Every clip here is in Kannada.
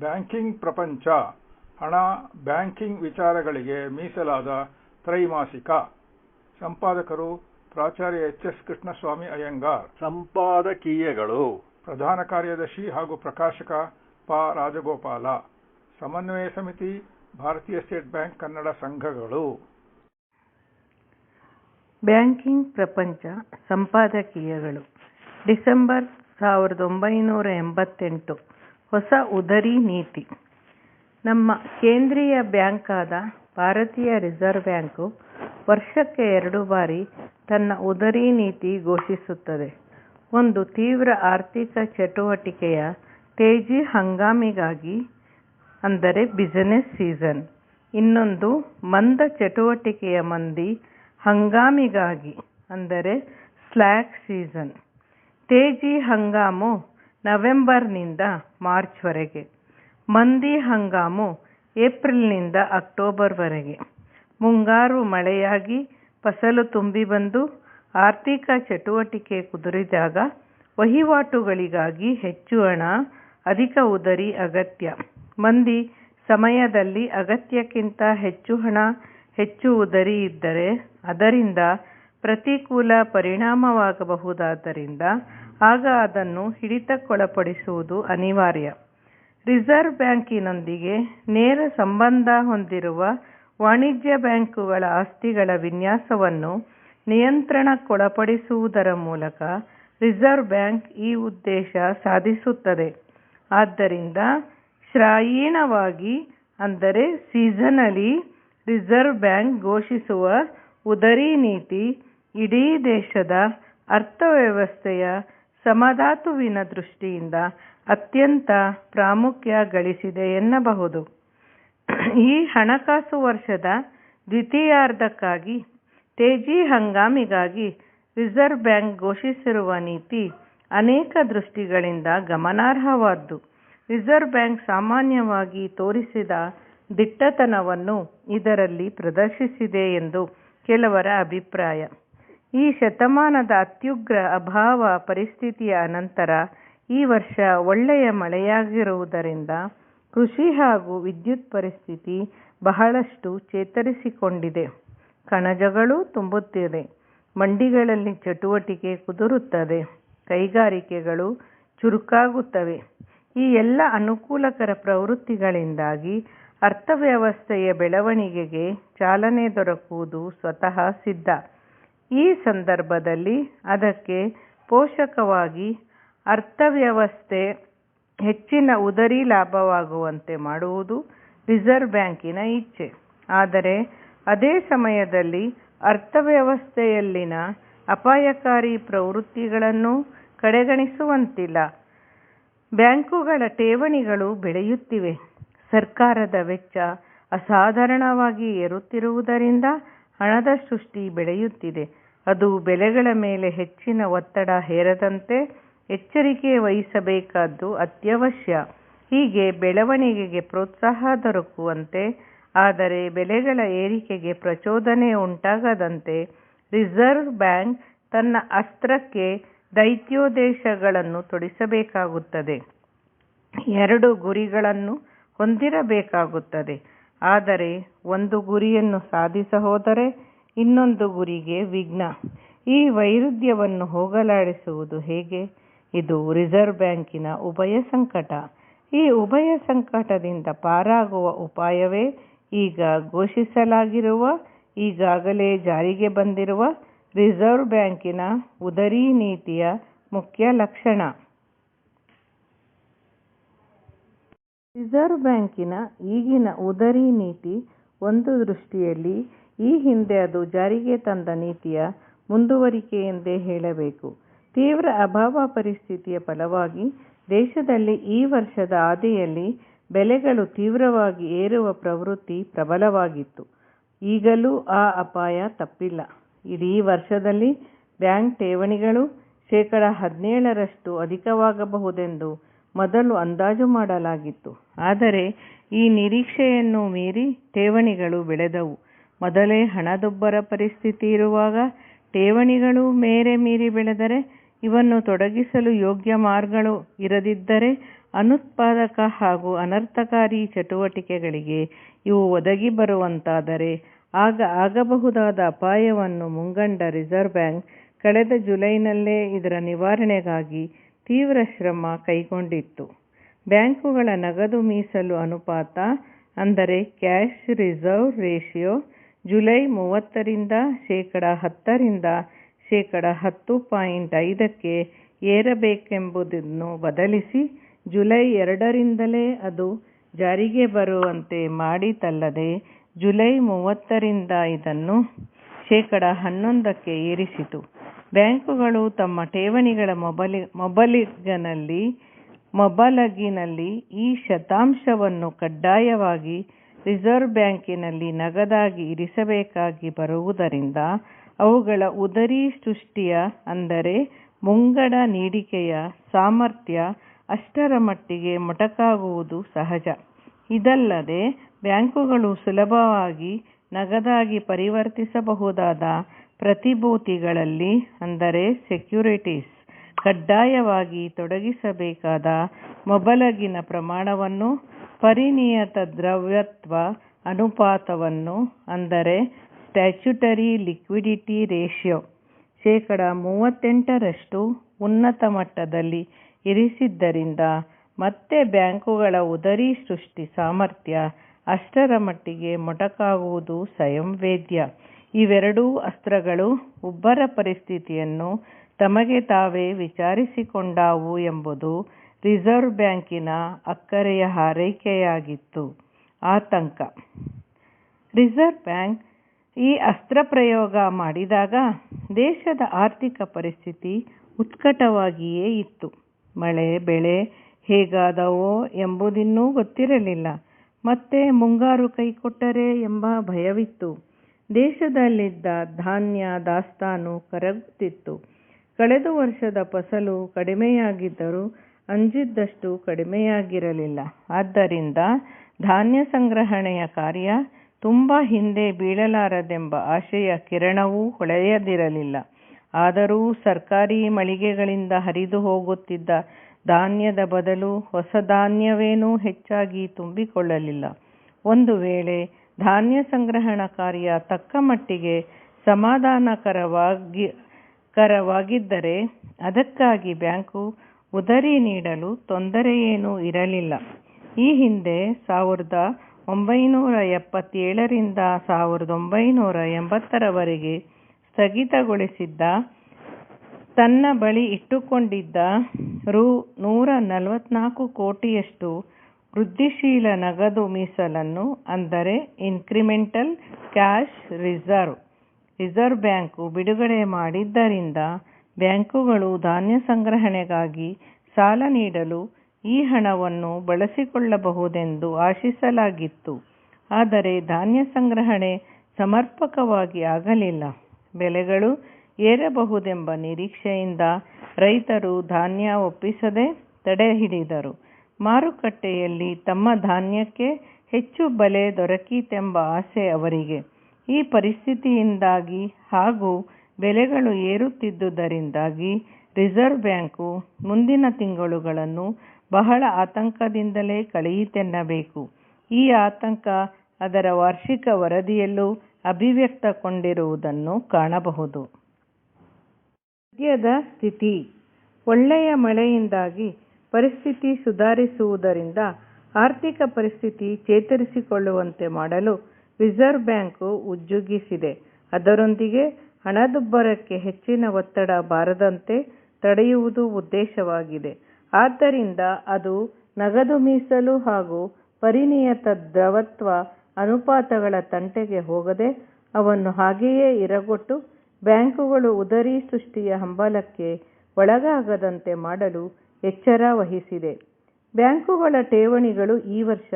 ಬ್ಯಾಂಕಿಂಗ್ ಪ್ರಪಂಚ. ಹಣ ಬ್ಯಾಂಕಿಂಗ್ ವಿಚಾರಗಳಿಗೆ ಮೀಸಲಾದ ತ್ರೈಮಾಸಿಕ. ಸಂಪಾದಕರು ಪ್ರಾಚಾರ್ಯ ಎಚ್ ಎಸ್ ಕೃಷ್ಣಸ್ವಾಮಿ ಅಯ್ಯಂಗಾರ್. ಸಂಪಾದಕೀಯಗಳು. ಪ್ರಧಾನ ಕಾರ್ಯದರ್ಶಿ ಹಾಗೂ ಪ್ರಕಾಶಕ ಪ ರಾಜಗೋಪಾಲ. ಸಮನ್ವಯ ಸಮಿತಿ ಭಾರತೀಯ ಸ್ಟೇಟ್ ಬ್ಯಾಂಕ್ ಕನ್ನಡ ಸಂಘಗಳು. ಬ್ಯಾಂಕಿಂಗ್ ಪ್ರಪಂಚ ಸಂಪಾದಕೀಯಗಳು. ಡಿಸೆಂಬರ್ ಸಾವಿರದ ಒಂಬೈನೂರ ಎಂಬತ್ತೆಂಟು. ಹೊಸ ಉದರಿ ನೀತಿ. ನಮ್ಮ ಕೇಂದ್ರೀಯ ಬ್ಯಾಂಕಾದ ಭಾರತೀಯ ರಿಸರ್ವ್ ಬ್ಯಾಂಕು ವರ್ಷಕ್ಕೆ ಎರಡು ಬಾರಿ ತನ್ನ ಉದರಿ ನೀತಿ ಘೋಷಿಸುತ್ತದೆ. ಒಂದು ತೀವ್ರ ಆರ್ಥಿಕ ಚಟುವಟಿಕೆಯ ತೇಜಿ ಹಂಗಾಮಿಗಾಗಿ, ಅಂದರೆ ಬಿಸಿನೆಸ್ ಸೀಸನ್ ಇನ್ನೊಂದು ಮಂದ ಚಟುವಟಿಕೆಯ ಮಂದಿ ಹಂಗಾಮಿಗಾಗಿ, ಅಂದರೆ ಸ್ಲ್ಯಾಕ್ ಸೀಸನ್ ತೇಜಿ ಹಂಗಾಮು ನವೆಂಬರ್ನಿಂದ ಮಾರ್ಚ್ವರೆಗೆ, ಮಂದಿ ಹಂಗಾಮು ಏಪ್ರಿಲ್ನಿಂದ ಅಕ್ಟೋಬರ್ವರೆಗೆ. ಮುಂಗಾರು ಮಳೆಯಾಗಿ ಫಸಲು ತುಂಬಿ ಬಂದು ಆರ್ಥಿಕ ಚಟುವಟಿಕೆ ಕುದುರಿದಾಗ ವಹಿವಾಟುಗಳಿಗಾಗಿ ಹೆಚ್ಚು ಹಣ, ಅಧಿಕ ಉದರಿ ಅಗತ್ಯ. ಮಂದಿ ಸಮಯದಲ್ಲಿ ಅಗತ್ಯಕ್ಕಿಂತ ಹೆಚ್ಚು ಹಣ, ಹೆಚ್ಚು ಉದರಿ ಇದ್ದರೆ ಅದರಿಂದ ಪ್ರತಿಕೂಲ ಪರಿಣಾಮವಾಗಬಹುದಾದ್ದರಿಂದ ಆಗ ಅದನ್ನು ಹಿಡಿತಕ್ಕೊಳಪಡಿಸುವುದು ಅನಿವಾರ್ಯ. ರಿಸರ್ವ್ ಬ್ಯಾಂಕಿನೊಂದಿಗೆ ನೇರ ಸಂಬಂಧ ಹೊಂದಿರುವ ವಾಣಿಜ್ಯ ಬ್ಯಾಂಕುಗಳ ಆಸ್ತಿಗಳ ವಿನ್ಯಾಸವನ್ನು ನಿಯಂತ್ರಣಕ್ಕೊಳಪಡಿಸುವುದರ ಮೂಲಕ ರಿಸರ್ವ್ ಬ್ಯಾಂಕ್ ಈ ಉದ್ದೇಶ ಸಾಧಿಸುತ್ತದೆ. ಆದ್ದರಿಂದ ಶ್ರಾಯೀಣವಾಗಿ, ಅಂದರೆ ಸೀಸನಲಿ, ರಿಸರ್ವ್ ಬ್ಯಾಂಕ್ ಘೋಷಿಸುವ ಉದರಿ ನೀತಿ ಇಡೀ ದೇಶದ ಅರ್ಥವ್ಯವಸ್ಥೆಯ ಸಮಧಾತುವಿನ ದೃಷ್ಟಿಯಿಂದ ಅತ್ಯಂತ ಪ್ರಾಮುಖ್ಯ ಗಳಿಸಿದೆ ಎನ್ನಬಹುದು. ಈ ಹಣಕಾಸು ವರ್ಷದ ದ್ವಿತೀಯಾರ್ಧಕ್ಕಾಗಿ ತೇಜಿ ಹಂಗಾಮಿಗಾಗಿ ರಿಸರ್ವ್ ಬ್ಯಾಂಕ್ ಘೋಷಿಸಿರುವ ನೀತಿ ಅನೇಕ ದೃಷ್ಟಿಗಳಿಂದ ಗಮನಾರ್ಹವಾದ್ದು. ರಿಸರ್ವ್ ಬ್ಯಾಂಕ್ ಸಾಮಾನ್ಯವಾಗಿ ತೋರಿಸಿದ ದಿಟ್ಟತನವನ್ನು ಇದರಲ್ಲಿ ಪ್ರದರ್ಶಿಸಿದೆ ಎಂದು ಕೆಲವರ ಅಭಿಪ್ರಾಯ. ಈ ಶತಮಾನದ ಅತ್ಯುಗ್ರ ಅಭಾವ ಪರಿಸ್ಥಿತಿಯ ನಂತರ ಈ ವರ್ಷ ಒಳ್ಳೆಯ ಮಳೆಯಾಗಿರುವುದರಿಂದ ಕೃಷಿ ಹಾಗೂ ವಿದ್ಯುತ್ ಪರಿಸ್ಥಿತಿ ಬಹಳಷ್ಟು ಚೇತರಿಸಿಕೊಂಡಿದೆ. ಕಣಜಗಳು ತುಂಬುತ್ತಿದೆ ಮಂಡಿಗಳಲ್ಲಿ ಚಟುವಟಿಕೆ ಕುದುರುತ್ತದೆ. ಕೈಗಾರಿಕೆಗಳು ಚುರುಕಾಗುತ್ತವೆ. ಈ ಎಲ್ಲ ಅನುಕೂಲಕರ ಪ್ರವೃತ್ತಿಗಳಿಂದಾಗಿ ಅರ್ಥವ್ಯವಸ್ಥೆಯ ಬೆಳವಣಿಗೆಗೆ ಚಾಲನೆ ದೊರಕುವುದು ಸ್ವತಃ ಸಿದ್ಧ. ಈ ಸಂದರ್ಭದಲ್ಲಿ ಅದಕ್ಕೆ ಪೋಷಕವಾಗಿ ಅರ್ಥವ್ಯವಸ್ಥೆ ಹೆಚ್ಚಿನ ಉದರಿ ಲಾಭವಾಗುವಂತೆ ಮಾಡುವುದು ರಿಸರ್ವ್ ಬ್ಯಾಂಕಿನ ಇಚ್ಛೆ. ಆದರೆ ಅದೇ ಸಮಯದಲ್ಲಿ ಅರ್ಥವ್ಯವಸ್ಥೆಯಲ್ಲಿನ ಅಪಾಯಕಾರಿ ಪ್ರವೃತ್ತಿಗಳನ್ನು ಕಡೆಗಣಿಸುವಂತಿಲ್ಲ. ಬ್ಯಾಂಕುಗಳ ಠೇವಣಿಗಳು ಬೆಳೆಯುತ್ತಿವೆ. ಸರ್ಕಾರದ ವೆಚ್ಚ ಅಸಾಧಾರಣವಾಗಿ ಏರುತ್ತಿರುವುದರಿಂದ ಹಣದ ಸೃಷ್ಟಿ ಬೆಳೆಯುತ್ತಿದೆ. ಅದು ಬೆಲೆಗಳ ಮೇಲೆ ಹೆಚ್ಚಿನ ಒತ್ತಡ ಹೇರದಂತೆ ಎಚ್ಚರಿಕೆ ವಹಿಸಬೇಕಾದ್ದು ಅತ್ಯವಶ್ಯ. ಹೀಗೆ ಬೆಳವಣಿಗೆಗೆ ಪ್ರೋತ್ಸಾಹ ದೊರಕುವಂತೆ, ಆದರೆ ಬೆಲೆಗಳ ಏರಿಕೆಗೆ ಪ್ರಚೋದನೆ ಉಂಟಾಗದಂತೆ ರಿಸರ್ವ್ ಬ್ಯಾಂಕ್ ತನ್ನ ಅಸ್ತ್ರಕ್ಕೆ ದೈತ್ಯೋದೇಶಗಳನ್ನು ತೊಡಿಸಬೇಕಾಗುತ್ತದೆ. ಎರಡು ಗುರಿಗಳನ್ನು ಹೊಂದಿರಬೇಕಾಗುತ್ತದೆ. ಆದರೆ ಒಂದು ಗುರಿಯನ್ನು ಸಾಧಿಸ ಹೋದರೆ ಇನ್ನೊಂದು ಗುರಿಗೆ ವಿಘ್ನ. ಈ ವೈರುಧ್ಯವನ್ನು ಹೋಗಲಾಡಿಸುವುದು ಹೇಗೆ? ಇದು ರಿಸರ್ವ್ ಬ್ಯಾಂಕಿನ ಉಭಯ ಸಂಕಟ. ಈ ಉಭಯ ಸಂಕಟದಿಂದ ಪಾರಾಗುವ ಉಪಾಯವೇ ಈಗ ಘೋಷಿಸಲಾಗಿರುವ, ಈಗಾಗಲೇ ಜಾರಿಗೆ ಬಂದಿರುವ ರಿಸರ್ವ್ ಬ್ಯಾಂಕಿನ ಉದರಿ ನೀತಿಯ ಮುಖ್ಯ ಲಕ್ಷಣ. ರಿಸರ್ವ್ ಬ್ಯಾಂಕಿನ ಈಗಿನ ಉದರಿ ನೀತಿ ಒಂದು ದೃಷ್ಟಿಯಲ್ಲಿ ಈ ಹಿಂದೆ ಅದು ಜಾರಿಗೆ ತಂದ ನೀತಿಯ ಮುಂದುವರಿಕೆ ಎಂದೇ ಹೇಳಬೇಕು. ತೀವ್ರ ಅಭಾವ ಪರಿಸ್ಥಿತಿಯ ಫಲವಾಗಿ ದೇಶದಲ್ಲಿ ಈ ವರ್ಷದ ಆದಿಯಲ್ಲಿ ಬೆಲೆಗಳು ತೀವ್ರವಾಗಿ ಏರುವ ಪ್ರವೃತ್ತಿ ಪ್ರಬಲವಾಗಿತ್ತು. ಈಗಲೂ ಆ ಅಪಾಯ ತಪ್ಪಿಲ್ಲ. ಇಡೀ ವರ್ಷದಲ್ಲಿ ಬ್ಯಾಂಕ್ ಠೇವಣಿಗಳು ಶೇಕಡಾ ಹದಿನೇಳರಷ್ಟು ಅಧಿಕವಾಗಬಹುದೆಂದು ಮೊದಲು ಅಂದಾಜು ಮಾಡಲಾಗಿತ್ತು. ಆದರೆ ಈ ನಿರೀಕ್ಷೆಯನ್ನು ಮೀರಿ ಠೇವಣಿಗಳು ಬೆಳೆದವು. ಮೊದಲೇ ಹಣದುಬ್ಬರ ಪರಿಸ್ಥಿತಿ ಇರುವಾಗ ಠೇವಣಿಗಳು ಮೇರೆ ಮೀರಿ ಬೆಳೆದರೆ ಇವನ್ನು ತೊಡಗಿಸಲು ಯೋಗ್ಯ ಮಾರ್ಗಗಳು ಇರದಿದ್ದರೆ ಅನುತ್ಪಾದಕ ಹಾಗೂ ಅನರ್ಥಕಾರಿ ಚಟುವಟಿಕೆಗಳಿಗೆ ಇವು ಒದಗಿ ಬರುವಂತಾದರೆ ಆಗ ಆಗಬಹುದಾದ ಅಪಾಯವನ್ನು ಮುಂಗಂಡ ರಿಸರ್ವ್ ಬ್ಯಾಂಕ್ ಕಳೆದ ಜುಲೈನಲ್ಲೇ ಇದರ ನಿವಾರಣೆಗಾಗಿ ತೀವ್ರ ಶ್ರಮ ಕೈಗೊಂಡಿತ್ತು. ಬ್ಯಾಂಕುಗಳ ನಗದು ಮೀಸಲು ಅನುಪಾತ ಅಂದರೆ ಕ್ಯಾಶ್ ರಿಸರ್ವ್ ರೇಷಿಯೋ ಜುಲೈ ಮೂವತ್ತರಿಂದ ಶೇಕಡ ಹತ್ತರಿಂದ ಶೇಕಡ ಹತ್ತು ಪಾಯಿಂಟ್ ಐದಕ್ಕೆ ಏರಬೇಕೆಂಬುದನ್ನು ಬದಲಿಸಿ ಜುಲೈ ಎರಡರಿಂದಲೇ ಅದು ಜಾರಿಗೆ ಬರುವಂತೆ ಮಾಡಿತಲ್ಲದೆ ಜುಲೈ ಮೂವತ್ತರಿಂದ ಇದನ್ನು ಶೇಕಡ ಹನ್ನೊಂದಕ್ಕೆ ಏರಿಸಿತು. ಬ್ಯಾಂಕುಗಳು ತಮ್ಮ ಠೇವಣಿಗಳ ಮೊಬಲಗಿನಲ್ಲಿ ಈ ಶತಾಂಶವನ್ನು ಕಡ್ಡಾಯವಾಗಿ ರಿಸರ್ವ್ ಬ್ಯಾಂಕಿನಲ್ಲಿ ನಗದಾಗಿ ಇರಿಸಬೇಕಾಗಿ ಬರುವುದರಿಂದ ಅವುಗಳ ಉದರಿ ಸೃಷ್ಟಿಯ, ಅಂದರೆ ಮುಂಗಡ ನೀಡಿಕೆಯ ಸಾಮರ್ಥ್ಯ ಅಷ್ಟರ ಮಟ್ಟಿಗೆ ಮೊಟಕಾಗುವುದು ಸಹಜ. ಇದಲ್ಲದೆ ಬ್ಯಾಂಕುಗಳು ಸುಲಭವಾಗಿ ನಗದಾಗಿ ಪರಿವರ್ತಿಸಬಹುದಾದ ಪ್ರತಿಭೂತಿಗಳಲ್ಲಿ, ಅಂದರೆ ಸೆಕ್ಯುರಿಟೀಸ್ ಕಡ್ಡಾಯವಾಗಿ ತೊಡಗಿಸಬೇಕಾದ ಮೊಬಲಗಿನ ಪ್ರಮಾಣವನ್ನು ಪರಿನಿಯತ ದ್ರವ್ಯತ್ವ ಅನುಪಾತವನ್ನು, ಅಂದರೆ ಸ್ಟ್ಯಾಚ್ಯುಟರಿ ಲಿಕ್ವಿಡಿಟಿ ರೇಷಿಯೋ ಶೇಕಡ ಮೂವತ್ತೆಂಟರಷ್ಟು ಉನ್ನತ ಮಟ್ಟದಲ್ಲಿ ಇರಿಸಿದ್ದರಿಂದ ಮತ್ತೆ ಬ್ಯಾಂಕುಗಳ ಉದರಿ ಸೃಷ್ಟಿ ಸಾಮರ್ಥ್ಯ ಅಷ್ಟರ ಮಟ್ಟಿಗೆ ಮೊಟಕಾಗುವುದು ಸಂವೇದ್ಯ. ಇವೆರಡೂ ಅಸ್ತ್ರಗಳು ಉಬ್ಬರ ಪರಿಸ್ಥಿತಿಯನ್ನು ತಮಗೆ ತಾವೇ ವಿಚಾರಿಸಿಕೊಂಡಾವು ಎಂಬುದು ರಿಸರ್ವ್ ಬ್ಯಾಂಕಿನ ಅಕ್ಕರೆಯ ಹಾರೈಕೆಯಾಗಿತ್ತು. ಆತಂಕ ರಿಸರ್ವ್ ಬ್ಯಾಂಕ್ ಈ ಅಸ್ತ್ರ ಪ್ರಯೋಗ ಮಾಡಿದಾಗ ದೇಶದ ಆರ್ಥಿಕ ಪರಿಸ್ಥಿತಿ ಉತ್ಕಟವಾಗಿಯೇ ಇತ್ತು. ಮಳೆ, ಬೆಳೆ ಹೇಗಾದವೋ ಎಂಬುದಿನ್ನೂ ಗೊತ್ತಿರಲಿಲ್ಲ. ಮತ್ತೆ ಮುಂಗಾರು ಕೈಕೊಟ್ಟರೆ ಎಂಬ ಭಯವಿತ್ತು. ದೇಶದಲ್ಲಿದ್ದ ಧಾನ್ಯ, ದಾಸ್ತಾನು ಕರಗುತ್ತಿತ್ತು. ಕಳೆದ ವರ್ಷದ ಫಸಲು ಕಡಿಮೆಯಾಗಿದ್ದರೂ ಅಂಜಿದ್ದಷ್ಟು ಕಡಿಮೆಯಾಗಿರಲಿಲ್ಲ. ಆದ್ದರಿಂದ ಧಾನ್ಯ ಸಂಗ್ರಹಣೆಯ ಕಾರ್ಯ ತುಂಬಾ ಹಿಂದೆ ಬೀಳಲಾರದೆಂಬ ಆಶೆಯ ಕಿರಣವೂ ಹೊಳೆಯದಿರಲಿಲ್ಲ. ಆದರೂ ಸರ್ಕಾರಿ ಮಳಿಗೆಗಳಿಂದ ಹರಿದು ಹೋಗುತ್ತಿದ್ದ ಧಾನ್ಯದ ಬದಲು ಹೊಸ ಧಾನ್ಯವೇನೂ ಹೆಚ್ಚಾಗಿ ತುಂಬಿಕೊಳ್ಳಲಿಲ್ಲ. ಒಂದು ವೇಳೆ ಧಾನ್ಯ ಸಂಗ್ರಹಣ ಕಾರ್ಯ ತಕ್ಕಮಟ್ಟಿಗೆ ಕರವಾಗಿದ್ದರೆ ಅದಕ್ಕಾಗಿ ಬ್ಯಾಂಕು ಉದರಿ ನೀಡಲು ತೊಂದರೆಯೇನೂ ಇರಲಿಲ್ಲ. ಈ ಹಿಂದೆ ಸಾವಿರದ ಒಂಬೈನೂರ ಎಪ್ಪತ್ತೇಳರಿಂದ ಸಾವಿರದ ಒಂಬೈನೂರ ಎಂಬತ್ತರವರೆಗೆ ಸ್ಥಗಿತಗೊಳಿಸಿದ್ದ, ತನ್ನ ಬಳಿ ಇಟ್ಟುಕೊಂಡಿದ್ದ ರು ನೂರ ನಲವತ್ನಾಲ್ಕು ಕೋಟಿಯಷ್ಟು ವೃದ್ಧಿಶೀಲ ನಗದು ಮೀಸಲನ್ನು ಅಂದರೆ incremental cash reserve reserve bank ಬಿಡುಗಡೆ ಮಾಡಿದ್ದರಿಂದ ಬ್ಯಾಂಕುಗಳು ಧಾನ್ಯ ಸಂಗ್ರಹಣೆಗಾಗಿ ಸಾಲ ನೀಡಲು ಈ ಹಣವನ್ನು ಬಳಸಿಕೊಳ್ಳಬಹುದೆಂದು ಆಶಿಸಲಾಗಿತ್ತು. ಆದರೆ ಧಾನ್ಯ ಸಂಗ್ರಹಣೆ ಸಮರ್ಪಕವಾಗಿ ಆಗಲಿಲ್ಲ. ಬೆಲೆಗಳು ಏರಬಹುದೆಂಬ ನಿರೀಕ್ಷೆಯಿಂದ ರೈತರು ಧಾನ್ಯ ಒಪ್ಪಿಸದೆ ತಡೆಹಿಡಿದರು. ಮಾರುಕಟ್ಟೆಯಲ್ಲಿ ತಮ್ಮ ಧಾನ್ಯಕ್ಕೆ ಹೆಚ್ಚು ಬೆಲೆ ದೊರಕಿತೆಂಬ ಆಸೆ ಅವರಿಗೆ. ಈ ಪರಿಸ್ಥಿತಿಯಿಂದಾಗಿ ಹಾಗೂ ಬೆಲೆಗಳು ಏರುತ್ತಿದ್ದುದರಿಂದಾಗಿ ರಿಸರ್ವ್ ಬ್ಯಾಂಕು ಮುಂದಿನ ತಿಂಗಳುಗಳನ್ನು ಬಹಳ ಆತಂಕದಿಂದಲೇ ಕಳೆಯಿತೆನ್ನಬೇಕು. ಈ ಆತಂಕ ಅದರ ವಾರ್ಷಿಕ ವರದಿಯಲ್ಲೂ ಅಭಿವ್ಯಕ್ತಗೊಂಡಿರುವುದನ್ನು ಕಾಣಬಹುದು. ಸದ್ಯದ ಸ್ಥಿತಿ ಒಳ್ಳೆಯ ಮಳೆಯಿಂದಾಗಿ ಪರಿಸ್ಥಿತಿ ಸುಧಾರಿಸುವುದರಿಂದ ಆರ್ಥಿಕ ಪರಿಸ್ಥಿತಿ ಚೇತರಿಸಿಕೊಳ್ಳುವಂತೆ ಮಾಡಲು ರಿಸರ್ವ್ ಬ್ಯಾಂಕು ಉಜ್ಜುಗಿಸಿದೆ. ಅದರೊಂದಿಗೆ ಹಣದುಬ್ಬರಕ್ಕೆ ಹೆಚ್ಚಿನ ಒತ್ತಡ ಬಾರದಂತೆ ತಡೆಯುವುದು ಉದ್ದೇಶವಾಗಿದೆ. ಆದ್ದರಿಂದ ಅದು ನಗದು ಮೀಸಲು ಹಾಗೂ ಪರಿನಿಯತ ದ್ರವತ್ವ ಅನುಪಾತಗಳ ತಂಟೆಗೆ ಹೋಗದೆ ಅವನ್ನು ಹಾಗೆಯೇ ಇರಗೊಟ್ಟು ಬ್ಯಾಂಕುಗಳು ಉದರಿ ಸೃಷ್ಟಿಯ ಹಂಬಲಕ್ಕೆ ಒಳಗಾಗದಂತೆ ಮಾಡಲು ಎಚ್ಚರ ವಹಿಸಿದೆ. ಬ್ಯಾಂಕುಗಳ ಠೇವಣಿಗಳು ಈ ವರ್ಷ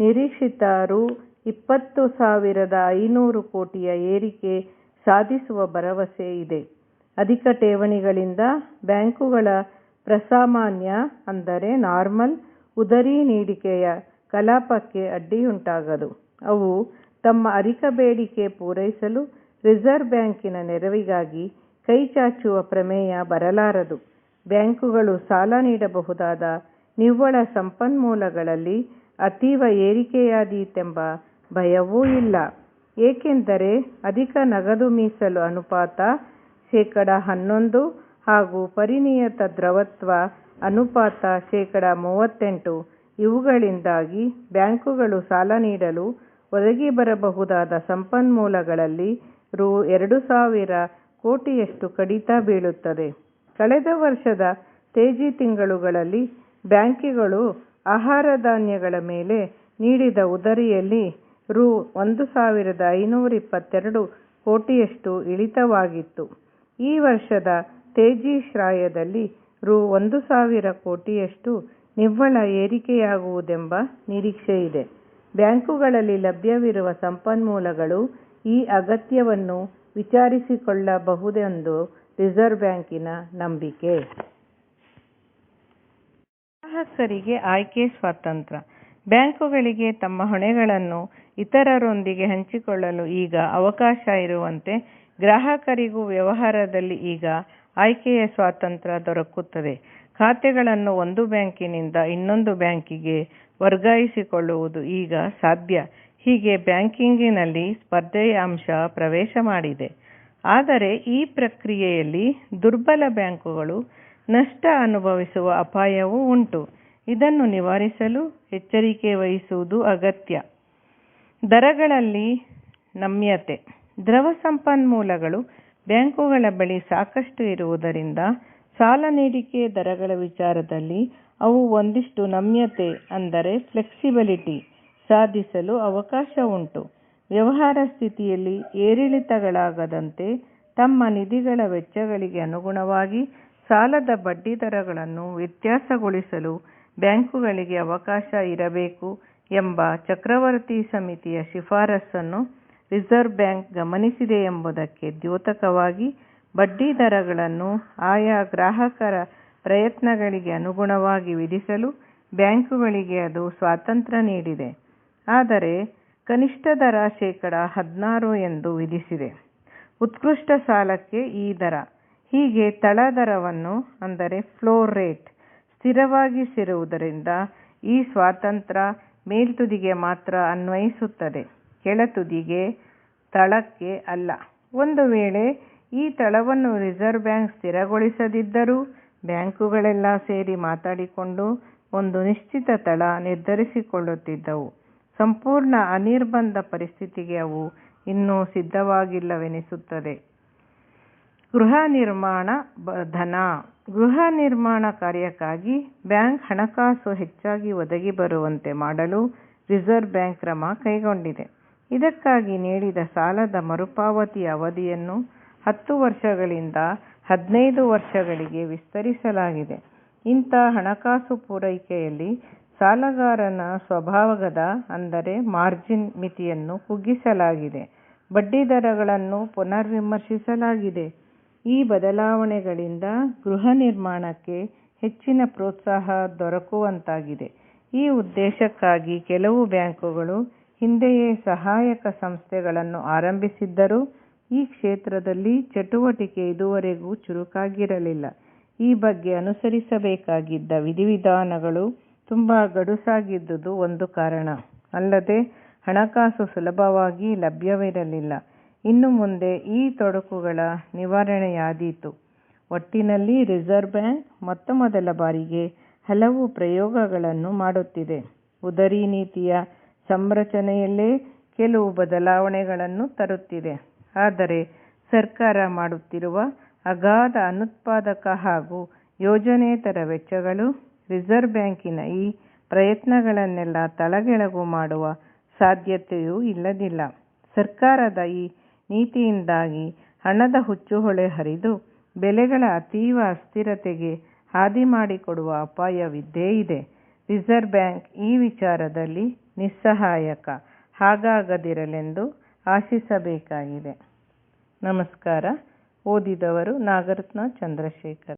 ನಿರೀಕ್ಷಿತ ರೂ. ಇಪ್ಪತ್ತು ಸಾವಿರದ ಐನೂರು ಕೋಟಿಯ ಏರಿಕೆ ಸಾಧಿಸುವ ಭರವಸೆ ಇದೆ. ಅಧಿಕ ಠೇವಣಿಗಳಿಂದ ಬ್ಯಾಂಕುಗಳ ಪ್ರಸಾಮಾನ್ಯ ಅಂದರೆ ನಾರ್ಮಲ್ ಉದರಿ ನೀಡಿಕೆಯ ಕಲಾಪಕ್ಕೆ ಅಡ್ಡಿಯುಂಟಾಗದು. ಅವು ತಮ್ಮ ಅಧಿಕ ಬೇಡಿಕೆ ಪೂರೈಸಲು ರಿಸರ್ವ್ ಬ್ಯಾಂಕಿನ ನೆರವಿಗಾಗಿ ಕೈಚಾಚುವ ಪ್ರಮೇಯ ಬರಲಾರದು. ಬ್ಯಾಂಕುಗಳು ಸಾಲ ನೀಡಬಹುದಾದ ನಿವ್ವಳ ಸಂಪನ್ಮೂಲಗಳಲ್ಲಿ ಅತೀವ ಏರಿಕೆಯಾದೀತೆಂಬ ಭಯವೂ ಇಲ್ಲ. ಏಕೆಂದರೆ ಅಧಿಕ ನಗದು ಮೀಸಲು ಅನುಪಾತ ಶೇಕಡ ಹನ್ನೊಂದು ಹಾಗೂ ಪರಿನಿಯತ ದ್ರವತ್ವ ಅನುಪಾತ ಶೇಕಡ ಮೂವತ್ತೆಂಟು. ಇವುಗಳಿಂದಾಗಿ ಬ್ಯಾಂಕುಗಳು ಸಾಲ ನೀಡಲು ಒದಗಿ ಬರಬಹುದಾದ ಸಂಪನ್ಮೂಲಗಳಲ್ಲಿ ರು ಎರಡು ಸಾವಿರ ಕೋಟಿಯಷ್ಟು ಕಡಿತ ಬೀಳುತ್ತದೆ. ಕಳೆದ ವರ್ಷದ ತೇಜಿ ತಿಂಗಳುಗಳಲ್ಲಿ ಬ್ಯಾಂಕುಗಳು ಆಹಾರ ಧಾನ್ಯಗಳ ಮೇಲೆ ನೀಡಿದ ಉದರಿಯಲ್ಲಿ ರು ಒಂದು ಸಾವಿರದ ಐನೂರ ಇಪ್ಪತ್ತೆರಡು ಕೋಟಿಯಷ್ಟು ಇಳಿತವಾಗಿತ್ತು. ಈ ವರ್ಷದ ತೇಜಿಶ್ರಾಯದಲ್ಲಿ ರು ಒಂದು ಸಾವಿರ ಕೋಟಿಯಷ್ಟು ನಿವ್ವಳ ಏರಿಕೆಯಾಗುವುದೆಂಬ ನಿರೀಕ್ಷೆಯಿದೆ ಬ್ಯಾಂಕುಗಳಲ್ಲಿ ಲಭ್ಯವಿರುವ ಸಂಪನ್ಮೂಲಗಳು ಈ ಅಗತ್ಯವನ್ನು ವಿಚಾರಿಸಿಕೊಳ್ಳಬಹುದೆಂದು ರಿಸರ್ವ್ ಬ್ಯಾಂಕಿನ ನಂಬಿಕೆ. ಗ್ರಾಹಕರಿಗೆ ಆಯ್ಕೆ ಸ್ವಾತಂತ್ರ್ಯ ಬ್ಯಾಂಕುಗಳಿಗೆ ತಮ್ಮ ಹೊಣೆಗಳನ್ನು ಇತರರೊಂದಿಗೆ ಹಂಚಿಕೊಳ್ಳಲು ಈಗ ಅವಕಾಶ ಇರುವಂತೆ ಗ್ರಾಹಕರಿಗೂ ವ್ಯವಹಾರದಲ್ಲಿ ಈಗ ಆಯ್ಕೆಯ ಸ್ವಾತಂತ್ರ್ಯ ದೊರಕುತ್ತದೆ. ಖಾತೆಗಳನ್ನು ಒಂದು ಬ್ಯಾಂಕಿನಿಂದ ಇನ್ನೊಂದು ಬ್ಯಾಂಕಿಗೆ ವರ್ಗಾಯಿಸಿಕೊಳ್ಳುವುದು ಈಗ ಸಾಧ್ಯ. ಹೀಗೆ ಬ್ಯಾಂಕಿಂಗಿನಲ್ಲಿ ಸ್ಪರ್ಧೆಯ ಅಂಶ ಪ್ರವೇಶ ಮಾಡಿದೆ. ಆದರೆ ಈ ಪ್ರಕ್ರಿಯೆಯಲ್ಲಿ ದುರ್ಬಲ ಬ್ಯಾಂಕುಗಳು ನಷ್ಟ ಅನುಭವಿಸುವ ಅಪಾಯವೂ ಉಂಟು. ಇದನ್ನು ನಿವಾರಿಸಲು ಎಚ್ಚರಿಕೆ ವಹಿಸುವುದು ಅಗತ್ಯ. ದರಗಳಲ್ಲಿ ನಮ್ಯತೆ. ದ್ರವ ಸಂಪನ್ಮೂಲಗಳು ಬ್ಯಾಂಕುಗಳ ಬಳಿ ಸಾಕಷ್ಟು ಇರುವುದರಿಂದ ಸಾಲ ನೀಡಿಕೆ ದರಗಳ ವಿಚಾರದಲ್ಲಿ ಅವು ಒಂದಿಷ್ಟು ನಮ್ಯತೆ ಅಂದರೆ ಫ್ಲೆಕ್ಸಿಬಿಲಿಟಿ ಸಾಧಿಸಲು ಅವಕಾಶ ಉಂಟು. ವ್ಯವಹಾರ ಸ್ಥಿತಿಯಲ್ಲಿ ಏರಿಳಿತಗಳಾಗದಂತೆ ತಮ್ಮ ನಿಧಿಗಳ ವೆಚ್ಚಗಳಿಗೆ ಅನುಗುಣವಾಗಿ ಸಾಲದ ಬಡ್ಡಿದರಗಳನ್ನು ವ್ಯತ್ಯಾಸಗೊಳಿಸಲು ಬ್ಯಾಂಕುಗಳಿಗೆ ಅವಕಾಶ ಇರಬೇಕು ಎಂಬ ಚಕ್ರವರ್ತಿ ಸಮಿತಿಯ ಶಿಫಾರಸ್ಸನ್ನು ರಿಸರ್ವ್ ಬ್ಯಾಂಕ್ ಗಮನಿಸಿದೆ ಎಂಬುದಕ್ಕೆ ದ್ಯೋತಕವಾಗಿ ಬಡ್ಡಿದರಗಳನ್ನು ಆಯಾ ಗ್ರಾಹಕರ ಪ್ರಯತ್ನಗಳಿಗೆ ಅನುಗುಣವಾಗಿ ವಿಧಿಸಲು ಬ್ಯಾಂಕುಗಳಿಗೆ ಅದು ಸ್ವಾತಂತ್ರ್ಯ ನೀಡಿದೆ. ಆದರೆ ಕನಿಷ್ಠ ದರ ಶೇಕಡ ಹದಿನಾರು ಎಂದು ವಿಧಿಸಿದೆ. ಉತ್ಕೃಷ್ಟ ಸಾಲಕ್ಕೆ ಈ ದರ. ಹೀಗೆ ತಳದರವನ್ನು ಅಂದರೆ ಫ್ಲೋರ್ ರೇಟ್ ಸ್ಥಿರವಾಗಿಸಿರುವುದರಿಂದ ಈ ಸ್ವಾತಂತ್ರ್ಯ ಮೇಲ್ತುದಿಗೆ ಮಾತ್ರ ಅನ್ವಯಿಸುತ್ತದೆ. ಕೆಳತುದಿಗೆ ತಳಕ್ಕೆ ಅಲ್ಲ. ಒಂದು ವೇಳೆ ಈ ತಳವನ್ನು ರಿಸರ್ವ್ ಬ್ಯಾಂಕ್ ಸ್ಥಿರಗೊಳಿಸದಿದ್ದರೂ ಬ್ಯಾಂಕುಗಳೆಲ್ಲ ಸೇರಿ ಮಾತಾಡಿಕೊಂಡು ಒಂದು ನಿಶ್ಚಿತ ತಳ ನಿರ್ಧರಿಸಿಕೊಳ್ಳುತ್ತಿದ್ದವು. ಸಂಪೂರ್ಣ ಅನಿರ್ಬಂಧ ಪರಿಸ್ಥಿತಿಗೆ ಅವು ಇನ್ನೂ ಸಿದ್ಧವಾಗಿಲ್ಲವೆನಿಸುತ್ತದೆ. ಗೃಹ ನಿರ್ಮಾಣ ಧನ. ಗೃಹ ನಿರ್ಮಾಣ ಕಾರ್ಯಕ್ಕಾಗಿ ಬ್ಯಾಂಕ್ ಹಣಕಾಸು ಹೆಚ್ಚಾಗಿ ಒದಗಿ ಬರುವಂತೆ ಮಾಡಲು ರಿಸರ್ವ್ ಬ್ಯಾಂಕ್ ಕ್ರಮ ಕೈಗೊಂಡಿದೆ. ಇದಕ್ಕಾಗಿ ನೀಡಿದ ಸಾಲದ ಮರುಪಾವತಿ ಅವಧಿಯನ್ನು ಹತ್ತು ವರ್ಷಗಳಿಂದ ಹದಿನೈದು ವರ್ಷಗಳಿಗೆ ವಿಸ್ತರಿಸಲಾಗಿದೆ. ಇಂಥ ಹಣಕಾಸು ಪೂರೈಕೆಯಲ್ಲಿ ಸಾಲಗಾರನ ಸ್ವಭಾವದ ಅಂದರೆ ಮಾರ್ಜಿನ್ ಮಿತಿಯನ್ನು ಕುಗ್ಗಿಸಲಾಗಿದೆ. ಬಡ್ಡಿದರಗಳನ್ನು ಪುನರ್ವಿಮರ್ಶಿಸಲಾಗಿದೆ. ಈ ಬದಲಾವಣೆಗಳಿಂದ ಗೃಹ ನಿರ್ಮಾಣಕ್ಕೆ ಹೆಚ್ಚಿನ ಪ್ರೋತ್ಸಾಹ ದೊರಕುವಂತಾಗಿದೆ. ಈ ಉದ್ದೇಶಕ್ಕಾಗಿ ಕೆಲವು ಬ್ಯಾಂಕುಗಳು ಹಿಂದೆಯೇ ಸಹಾಯಕ ಸಂಸ್ಥೆಗಳನ್ನು ಆರಂಭಿಸಿದ್ದರೂ ಈ ಕ್ಷೇತ್ರದಲ್ಲಿ ಚಟುವಟಿಕೆ ಇದುವರೆಗೂ ಚುರುಕಾಗಿರಲಿಲ್ಲ. ಈ ಬಗ್ಗೆ ಅನುಸರಿಸಬೇಕಾಗಿದ್ದ ವಿಧಿವಿಧಾನಗಳು ತುಂಬಾ ಗಡುಸಾಗಿದ್ದುದು ಒಂದು ಕಾರಣ. ಅಲ್ಲದೆ, ಹಣಕಾಸು ಸುಲಭವಾಗಿ ಲಭ್ಯವಿರಲಿಲ್ಲ. ಇನ್ನು ಮುಂದೆ ಈ ತೊಡಕುಗಳ ನಿವಾರಣೆಯಾದೀತು. ಒಟ್ಟಿನಲ್ಲಿ ರಿಸರ್ವ್ ಬ್ಯಾಂಕ್ ಮೊತ್ತಮೊದಲ ಬಾರಿಗೆ ಹಲವು ಪ್ರಯೋಗಗಳನ್ನು ಮಾಡುತ್ತಿದೆ. ಉದರಿ ನೀತಿಯ ಸಂರಚನೆಯಲ್ಲೇ ಕೆಲವು ಬದಲಾವಣೆಗಳನ್ನು ತರುತ್ತಿದೆ. ಆದರೆ, ಸರ್ಕಾರ ಮಾಡುತ್ತಿರುವ ಅಗಾಧ ಅನುತ್ಪಾದಕ ಹಾಗೂ ಯೋಜನೇತರ ವೆಚ್ಚಗಳು ರಿಸರ್ವ್ ಬ್ಯಾಂಕಿನ ಈ ಪ್ರಯತ್ನಗಳನ್ನೆಲ್ಲ ತಲೆಗೆಳಗು ಮಾಡುವ ಸಾಧ್ಯತೆಯೂ ಇಲ್ಲದಿಲ್ಲ. ಸರ್ಕಾರದ ಈ ನೀತಿಯಿಂದಾಗಿ ಹಣದ ಹುಚ್ಚುಹೊಳೆ ಹರಿದು ಬೆಲೆಗಳ ಅತೀವ ಅಸ್ಥಿರತೆಗೆ ಹಾದಿ ಮಾಡಿಕೊಡುವ ಅಪಾಯವಿದ್ದೇ ಇದೆ. ರಿಸರ್ವ್ ಬ್ಯಾಂಕ್ ಈ ವಿಚಾರದಲ್ಲಿ ನಿಸ್ಸಹಾಯಕ, ಹಾಗಾಗದಿರಲೆಂದು ಆಶಿಸಬೇಕಾಗಿದೆ. ನಮಸ್ಕಾರ. ಓದಿದವರು ನಾಗರತ್ನ ಚಂದ್ರಶೇಖರ್.